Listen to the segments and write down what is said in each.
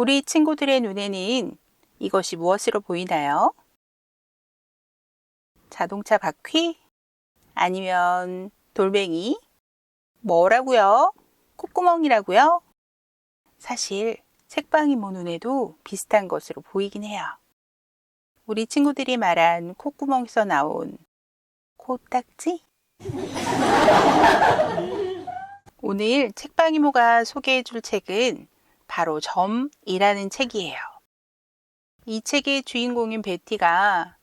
우리 친구들의 눈에는 이것이 무엇으로 보이나요? 자동차 바퀴? 아니면 돌멩이? 뭐라고요? 콧구멍이라고요? 사실 책방이 모 눈에도 비슷한 것으로 보이긴 해요. 우리 친구들이 말한 콧구멍에서 나온 코딱지? 오늘 책방이모가 소개해 줄 책은 바로 점이라는 책이에요. 이 책의 주인공인 베티가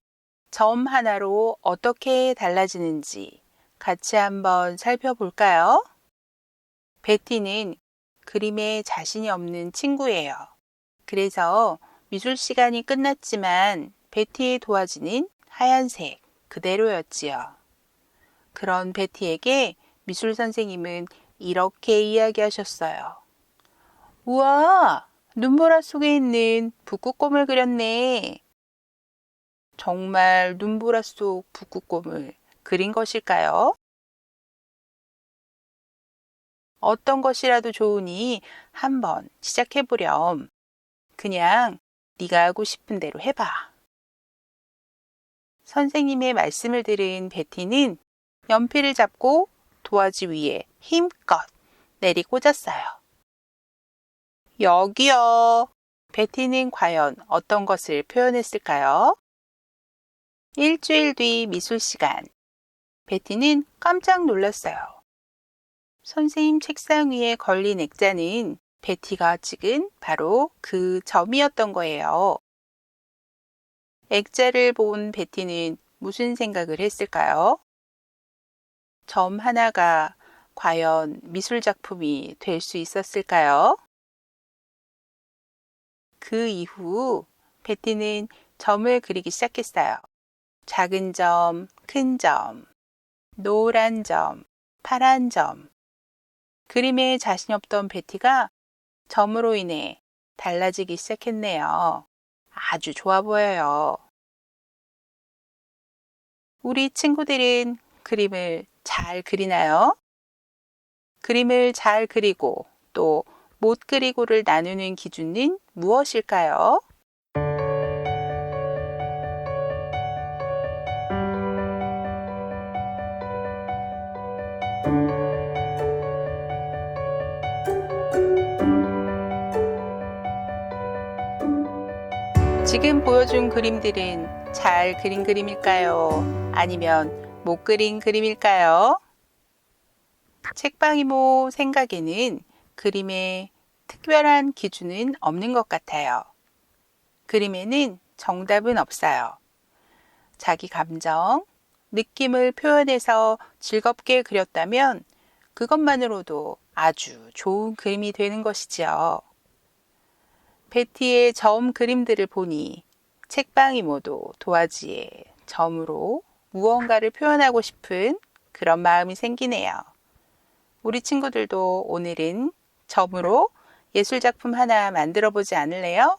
점 하나로 어떻게 달라지는지 같이 한번 살펴볼까요? 베티는 그림에 자신이 없는 친구예요. 그래서 미술 시간이 끝났지만 베티의 도화지는 하얀색 그대로였지요. 그런 베티에게 미술 선생님은 이렇게 이야기하셨어요. 우와! 눈보라 속에 있는 북극곰을 그렸네. 정말 눈보라 속 북극곰을 그린 것일까요? 어떤 것이라도 좋으니 한번 시작해 보렴. 그냥 네가 하고 싶은 대로 해봐. 선생님의 말씀을 들은 베티는 연필을 잡고 도화지 위에 힘껏 내리 꽂았어요. 여기요. 베티는 과연 어떤 것을 표현했을까요? 일주일 뒤 미술 시간. 베티는 깜짝 놀랐어요. 선생님 책상 위에 걸린 액자는 베티가 찍은 바로 그 점이었던 거예요. 액자를 본 베티는 무슨 생각을 했을까요? 점 하나가 과연 미술 작품이 될 수 있었을까요? 그 이후 베티는 점을 그리기 시작했어요. 작은 점, 큰 점, 노란 점, 파란 점. 그림에 자신 없던 베티가 점으로 인해 달라지기 시작했네요. 아주 좋아 보여요. 우리 친구들은 그림을 잘 그리나요? 그림을 잘 그리고 또 못 그리고를 나누는 기준은 무엇일까요? 지금 보여준 그림들은 잘 그린 그림일까요? 아니면 못 그린 그림일까요? 책방이모 생각에는 그림에 특별한 기준은 없는 것 같아요. 그림에는 정답은 없어요. 자기 감정, 느낌을 표현해서 즐겁게 그렸다면 그것만으로도 아주 좋은 그림이 되는 것이지요. 베티의 점 그림들을 보니 책방 이모도 도화지에 점으로 무언가를 표현하고 싶은 그런 마음이 생기네요. 우리 친구들도 오늘은 점으로 예술 작품 하나 만들어 보지 않을래요?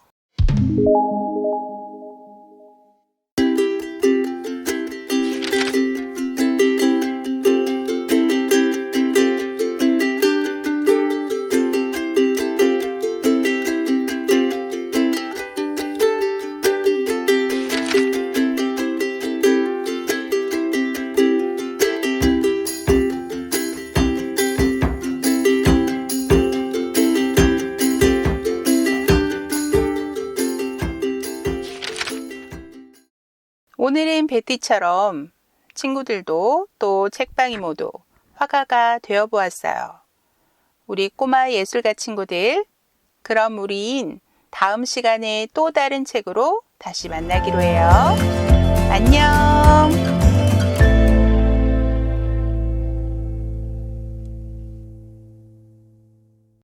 오늘은 베티처럼 친구들도 또 책방이 모두 화가가 되어 보았어요. 우리 꼬마 예술가 친구들, 그럼 우린 다음 시간에 또 다른 책으로 다시 만나기로 해요.